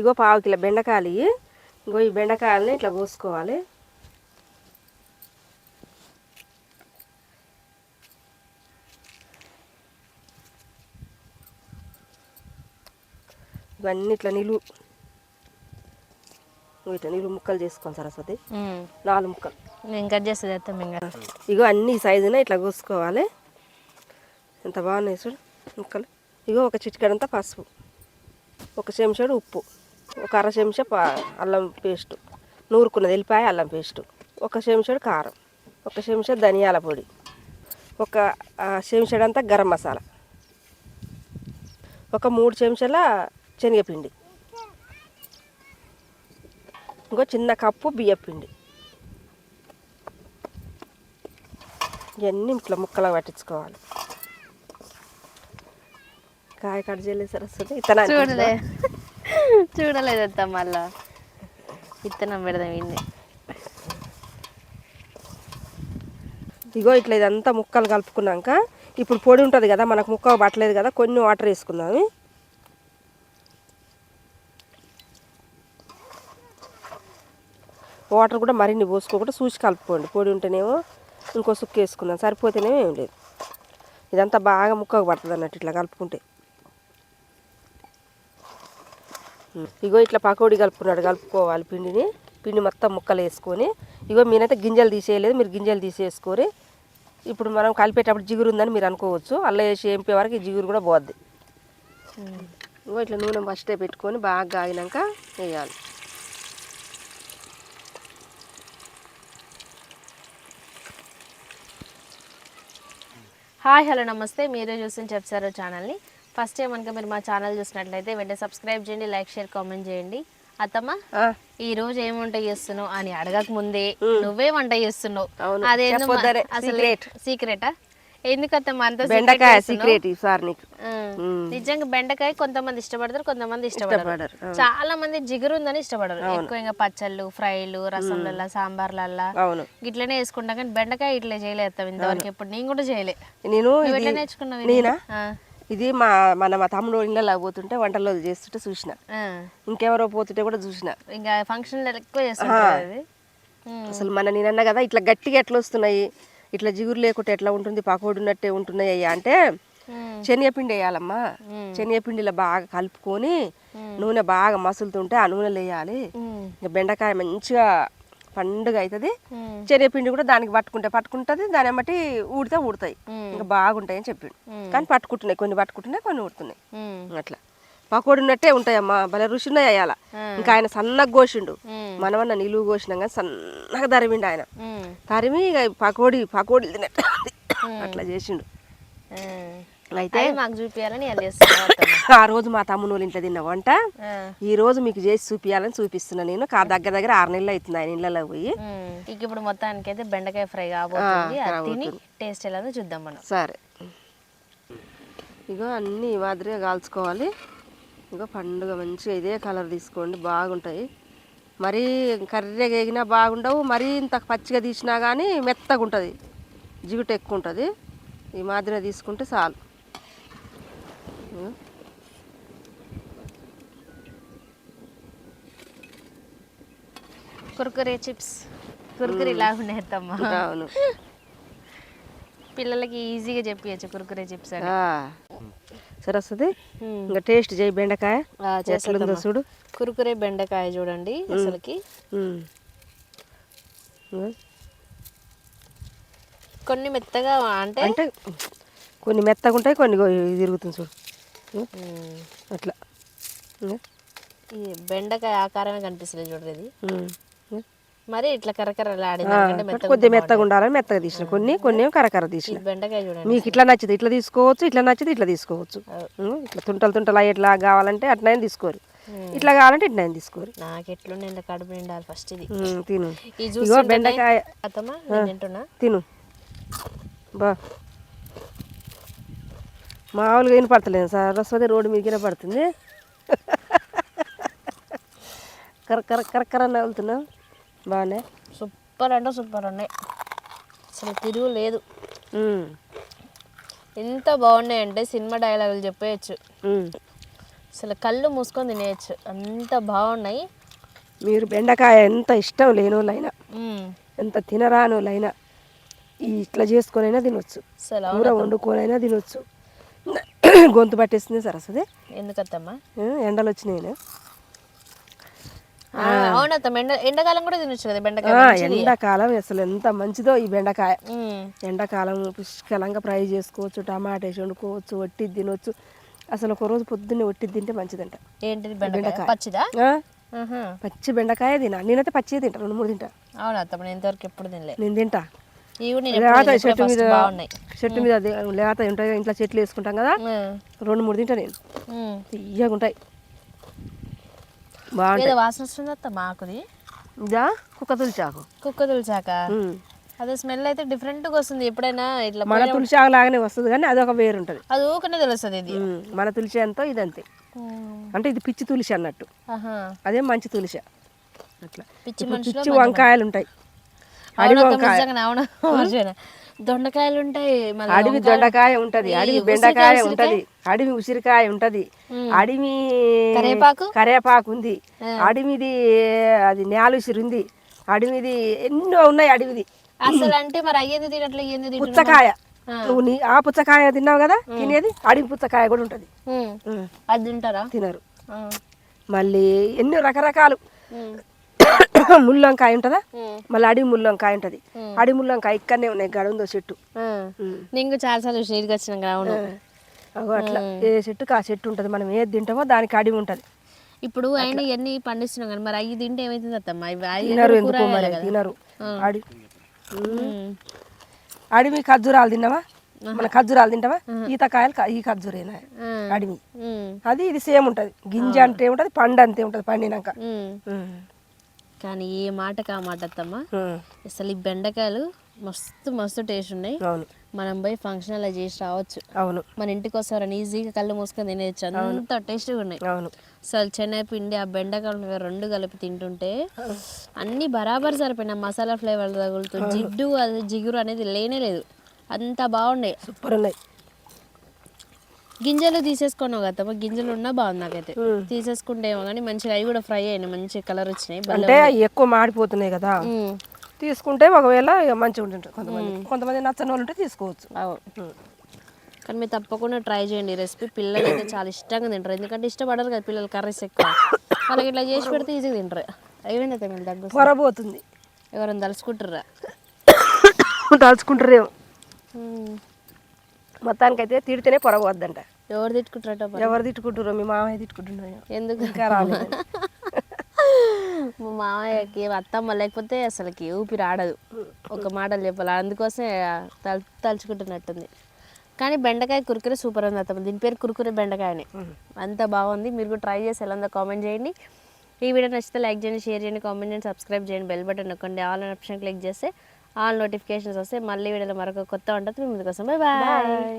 ఇగో పావు కిలో బెండకాయలు. ఇగో ఈ బెండకాయలని ఇట్లా కోసుకోవాలి ఇవన్నీ ఇట్లా నిలువు. ఇట్లా నిలువు ముక్కలు చేసుకోవాలి సరస్వతి. నాలుగు ముక్కలు. నేను కట్ చేస్తే చేస్తాం ఇంకా. ఇగో అన్ని సైజున ఇట్లా కోసుకోవాలి. ఎంత బాగున్నాయి చూడు ముక్కలు. ఇగో ఒక చిటికెడంతా పసుపు. ఒక చెంచాడు ఉప్పు. ఒక అర చెంచా పా అల్లం పేస్ట్. నూరుకున్నది వెల్లిపాయ అల్లం పేస్ట్. ఒక చెంచాడు కారం. ఒక చెంచా ధనియాల పొడి. ఒక చెంచాడంతా గరం మసాలా. ఒక మూడు చెంచాల శనగపిండి. ఇంకో చిన్న కప్పు బియ్యపిండి. ఇవన్నీ ఇట్లా ముక్కలు పట్టించుకోవాలి. కాయ కట్ చేయలేదు ఇతనానికి చూడలే. చూడలేదు అత్త మళ్ళా. విత్తనం పెడదాం ఇన్ని. ఇగో ఇట్లా ఇదంతా ముక్కలు కలుపుకున్నాక ఇప్పుడు పొడి ఉంటుంది కదా మనకు ముక్క పట్టలేదు కదా కొన్ని వాటర్ వేసుకుందాము వాటర్ కూడా మరిన్ని పోసుకోకుండా చూసి కలుపుకోండి. పొడి ఉంటేనేమో ఇంకో సుక్కు వేసుకుందాం. సరిపోతేనేమో ఏం లేదు. ఇదంతా బాగా ముక్కకు పడుతుంది అన్నట్టు ఇట్లా కలుపుకుంటే. ఇగో ఇట్లా పకోడీ కలుపుకున్నాడు కలుపుకోవాలి పిండిని. పిండి మొత్తం ముక్కలు వేసుకొని ఇగో మీరైతే గింజలు తీసేయలేదు మీరు గింజలు తీసేసుకొని ఇప్పుడు మనం కలిపేటప్పుడు జిగురు ఉందని మీరు అనుకోవచ్చు. అల్ల వేసి ఎంపే వరకు జిగురు కూడా పోద్ది. ఇగో ఇట్లా నూనె ఫస్టే పెట్టుకొని బాగా కాగినాక వేయాలి. హాయ్ హలో నమస్తే. మీరే చూసిన చెప్సారో ఛానల్ని ఫస్ట్ టైం కనుక మీరు మా ఛానల్ చూసినట్లయితే వెంటనే సబ్స్క్రైబ్ చేయండి లైక్ షేర్ కామెంట్ చేయండి. అత్తమ్మ ఈ రోజు ఏం వంట చేస్తున్నావు అని అడగక ముందే నువ్వే వంట చేస్తున్నావు. అదేందో అసలు. సీక్రెటా అంత బెండకాయ? సీక్రెట్ ఈసారి నీకు. ఆ, ఉమ్. నిజంగా బెండకాయ కొంతమంది ఇష్టపడతారు కొంతమంది ఇష్టపడరు. అవును. చాలా మంది జిగురు ఉందని ఇష్టపడరు. ఎక్కువ ఇంకా పచ్చళ్ళు ఫ్రైలు రసంలల్లా సాంబార్లల్లా. ఇట్లనే వేసుకుంటాం కానీ బెండకాయ ఇట్లా చేయలేస్తాం ఇంతవరకు. ఎప్పుడు నేను కూడా చేయలే. నేను నేర్చుకున్నావు? నేనా? ఇది మా మన మా తమ్ముడు ఇళ్ళలో పోతుంటే వంటల్లో చేస్తుంటే చూసిన. ఇంకెవరో పోతుంటే కూడా చూసిన. ఇంకా ఫంక్షన్ అసలు మన నేనన్నా కదా ఇట్లా గట్టిగా ఎట్లా వస్తున్నాయి? ఇట్లా జిగురు లేకుంటే ఎట్లా ఉంటుంది? పకోడి ఉన్నట్టే ఉంటున్నాయి అయ్యా అంటే శనగపిండి వేయాలమ్మా. శనగపిండిలో బాగా కలుపుకొని నూనె బాగా మసులుతుంటే ఆ నూనెలో వేయాలి ఇంకా బెండకాయ మంచిగా పండుగ అవుతుంది. శనగపిండి కూడా దానికి పట్టుకుంటే పట్టుకుంటుంది దాని బట్టి ఊడితే ఊడతాయి. ఇంకా బాగుంటాయి అని చెప్పిండు. కానీ పట్టుకుంటున్నాయి కొన్ని పట్టుకుంటున్నాయి కొన్ని ఊడుతున్నాయి. అట్లా. పకోడి ఉన్నట్టే ఉంటాయమ్మా భలే రుచి ఉన్నాయి అయ్యాల ఇంకా ఆయన సన్నగా కోసిండు. మనమన్న నిలువు కోసినాం కానీ సన్నగా తరిమిండు ఆయన. తరిమి ఇక పకోడి పకోడీలు తినట్టు అట్లా చేసిండు. అయితే మాకు చూపించాలని. ఆ రోజు మా తమ్ముని వాళ్ళ ఇంట్లో తిన్న వంట. ఈ రోజు మీకు చేసి చూపించాలని చూపిస్తున్నా నేను. కా దగ్గర దగ్గర ఆరు నెలలు అవుతుంది ఆయన ఇళ్ళలో పోయి. ఇక ఇప్పుడు మొత్తానికి అయితే బెండకాయ ఫ్రై కాబోతుంది. తిని టేస్ట్ ఎలా చూద్దాం మనం. సరే. ఇగో అన్నీ ఈ మాదిరిగా కాల్చుకోవాలి. ఇగో పండుగ మంచిగా ఇదే కలర్ తీసుకోండి బాగుంటాయి. మరీ కర్రీగా ఎగినా బాగుండవు మరీ ఇంత పచ్చిగా తీసినా కానీ మెత్తగా ఉంటుంది జిగుట ఎక్కువ ఉంటుంది ఈ మాదిరిగా తీసుకుంటే చాలు. కుర్కురే చిప్స్. కుర్కురే ఉన్నాయి అత్తమ్మ. అవును. పిల్లలకి ఈజీగా చెప్పియచ్చు కుర్కురే చిప్స్ అని. ఆ. సరస్వతి ఇంకా టేస్ట్ చేయి బెండకాయ. ఎట్లుందో చూడు. కురుకురే బెండకాయ చూడండి అసలుకి. కొన్ని మెత్తగా అంటే అంటే కొన్ని మెత్తగా ఉంటాయి కొన్ని తిరుగుతుంది చూడు. అట్లా? ఈ బెండకాయ ఆకారమే కనిపిస్తుంది చూడండి ఇది? మరి ఇట్లా కరకరలాడి కొద్దిగా మెత్తగా ఉండాలని మెత్తగా తీసిన. కొన్ని కొన్ని కరకర తీసిన. బెండకాయ చూడండి. మీకు ఇట్లా నచ్చింది ఇట్లా తీసుకోవచ్చు ఇట్లా నచ్చింది ఇట్లా తీసుకోవచ్చు? ఇట్లా తుంటలు తుంటలు ఎట్లా కావాలంటే అట్లనే తీసుకోరు. ఇట్లా కావాలంటే ఇట్లా తీసుకోరు. నాకు ఎట్లుండే ఇంత కడుపు నిండాలి ఫస్ట్ ఇది. తిను. ఇగో బెండకాయ. తిను. బా. మామూలుగా వినపడతలేదు సరస్వతి రోడ్డు మీదకి పడుతుంది. కర కర కర కర నవ్వుతున్నావు బాగానే సూపర్ అంటే సూపర్ ఉన్నాయి. అసలు తిరుగు లేదు. ఎంత బాగున్నాయి అంటే సినిమా డైలాగులు చెప్పేయచ్చు. అసలు కళ్ళు మూసుకొని తినేయచ్చు. అంత బాగున్నాయి. మీరు బెండకాయ ఎంత ఇష్టం లేనోళ్ళైనా. ఎంత తినరానోళ్ళైనా ఇట్లా చేసుకొనైనా తినొచ్చు. అసలు కూర వండుకొనైనా తినొచ్చు. గొంతు పట్టేస్తుంది సరసది ఎందుకత్తమ్మా? ఎండలు వచ్చినాయి ఎండ ఎండాకాలం కూడా తినొచ్చు కదా ఆ, బెండకాయ ఎండాకాలం అసలు ఎంత మంచిదో ఈ బెండకాయ. ఎండాకాలం పుష్కలంగా ఫ్రై చేసుకోవచ్చు టమాటా వేసి వండుకోవచ్చు వట్టి తినొచ్చు. అసలు ఒక రోజు పొద్దున్నే వట్టి తింటే మంచిదంట. బెండకాయ. పచ్చిదా. పచ్చి బెండకాయ తినా నేనైతే పచ్చి తింటా రెండు మూడు తింటా. అవునా నేను ఇంతవరకు ఎప్పుడు తినలే. నేను తింటా. లేత చెట్టు మీద చెట్టు మీద లేత ఉంటాయి ఇంట్లో చెట్లు వేసుకుంటాం కదా. రెండు మూడు తింటా నేను. తీయగా ఉంటాయి. బాగుంటాయి. ఏదో వాసన వస్తుంది అత్తమ్మ ఆకుది ఇదా? కుక్క తులిచాకు కుక్క తులిచాక అదే స్మెల్ అయితే డిఫరెంట్గా వస్తుంది ఎప్పుడైనా ఇట్లా మన తులసి ఆకు లాగానే వస్తుంది కానీ అదొక వేరు ఉంటుంది. అది ఊకనే తెలుస్తుంది ఇది. మన తులసి ఎంతో ఇదంతే. మ్మ్. అంటే ఇది పిచ్చి తులసి అన్నట్టు. అదే మంచి తులసి అట్లా. పిచ్చి పిచ్చి వంకాయలు ఉంటాయి అవును. దొండకాయలు ఉంటాయి అడవి దొండకాయ ఉంటది అడవి బెండకాయ ఉంటది అడవి ఉసిరికాయ ఉంటది. అడవి కరివేపాకు? కరివేపాకు ఉంది. అడవిది అది నేలుసిరి ఉంది. అడవిది ఎన్నో ఉన్నాయి అడవిది. అసలు అంటే మరి అయ్యేది తినట్లు అయ్యేది పుచ్చకాయ. నువ్వు నీ ఆ పుచ్చకాయ తిన్నావు కదా? తినేది అడవి పుచ్చకాయ కూడా ఉంటది. అది తింటారా? తినరు. మళ్ళీ ఎన్నో రకరకాలు. ముల్లంకాయ ఉంటుందా. మళ్ళీ అడవి ముల్లంకాయ ఉంటది. అడవి ముల్లంకాయ ఇక్కడనే ఉన్నాయి గడ ఉందో చెట్టు. నేను చాలా సార్లు వచ్చినాక అవును. అగో అట్లా. ఏ చెట్టుకి ఆ చెట్టు ఉంటుంది మనం ఏది తింటామో దానికి అడివి ఉంటుంది. ఇప్పుడు ఆయన ఇవన్నీ పండిస్తున్నాం కానీ మరి అవి తింటే ఏమైతుంది అత్తమ్మ? తినరు ఎందుకో మరి. తినరు. అడి. అడవి. ఖర్జూరాలు తిన్నావా? మన ఖర్జూరాలు తింటావా? ఈతకాయలు ఈ ఖర్జూరేనా. అడవి. అది ఇది సేమ్ ఉంటుంది. గింజ అంటే ఉంటుంది పండు అంతే ఉంటుంది పండినాక. కానీ ఏ మాటకు ఆ మాట అత్తమ్మ. అసలు ఈ బెండకాయలు మస్తు మస్తు టేస్ట్ ఉన్నాయి. అవును. మనం పోయి ఫంక్షన్ అలా చేసి రావచ్చు. అవును. మన ఇంటికి వస్తారని ఈజీగా కళ్ళు మూసుకొని తినేయచ్చు. అంత టేస్ట్గా ఉన్నాయి. అవును. అసలు శనగపిండి ఆ బెండకాయలు రెండు కలిపి తింటుంటే అన్ని బరాబర్ సరిపోయినాయి. మసాలా ఫ్లేవర్ తగులుతూ జిడ్డు అది జిగురు అనేది లేనే లేదు. అంత బాగున్నాయి. సూపర్ ఉన్నాయి. గింజలు తీసేసుకున్నావు కదా గింజలు ఉన్నా బాగుంది నాకైతే. మ్మ్. తీసేసుకుంటే ఏమో కానీ మంచిగా అవి కూడా ఫ్రై అయినాయి మంచి కలర్ వచ్చినాయి. అంటే ఎక్కువ మాడిపోతున్నాయి కదా. తీసుకుంటే ఒకవేళ మంచిగా ఉంటుంది కొంతమంది. కొంతమంది నచ్చని వాళ్ళు ఉంటే తీసుకోవచ్చు. కానీ మీరు తప్పకుండా ట్రై చేయండి రెసిపీ. పిల్లలు అయితే చాలా ఇష్టంగా తింటారు. ఎందుకంటే ఇష్టపడరు కదా పిల్లలు కర్రీస్ ఎక్కువ. వాళ్ళకి ఇట్లా చేసి పెడితే ఈజీగా తింటారు. అయితే మీరు దగ్గర పొరబోతుంది ఎవరైనా తలుచుకుంటారా? తలుచుకుంటారేమో. మొత్తానికైతే తిడితేనే పొరగవద్దంట ఎవరు తిట్టుకుంటారట మరి? ఎవరు తిట్టుకుంటారో మీ మామయ్య తిట్టుకుంటున్నారో ఎందుకు? ఇంకా రాలేదు. మా మామయ్యకి అత్తమ్మ లేకపోతే అసలుకి ఊపిరి ఆడదు. ఒక మాటలు చెప్పాలి. అందుకోసమే తల తలుచుకుంటున్నట్టుంది. కానీ బెండకాయ కురుకురే సూపర్ ఉంది అత్తమ్మ. దీని పేరు కురుకురే బెండకాయనే అంత బాగుంది. మీరు కూడా ట్రై చేసి ఎలా కామెంట్ చేయండి. ఈ వీడియో నచ్చితే లైక్ చేయండి షేర్ చేయండి కామెంట్ చేయండి సబ్స్క్రైబ్ చేయండి బెల్ బటన్ నొక్కండి. ఆల్ అనే ఆప్షన్ క్లిక్ చేస్తే ఆల్ నోటిఫికేషన్స్ వస్తే మళ్ళీ వీడియోలో మరొక కొత్త ఉంటుంది మీ ముందుకోసం బాయ్ బాయ్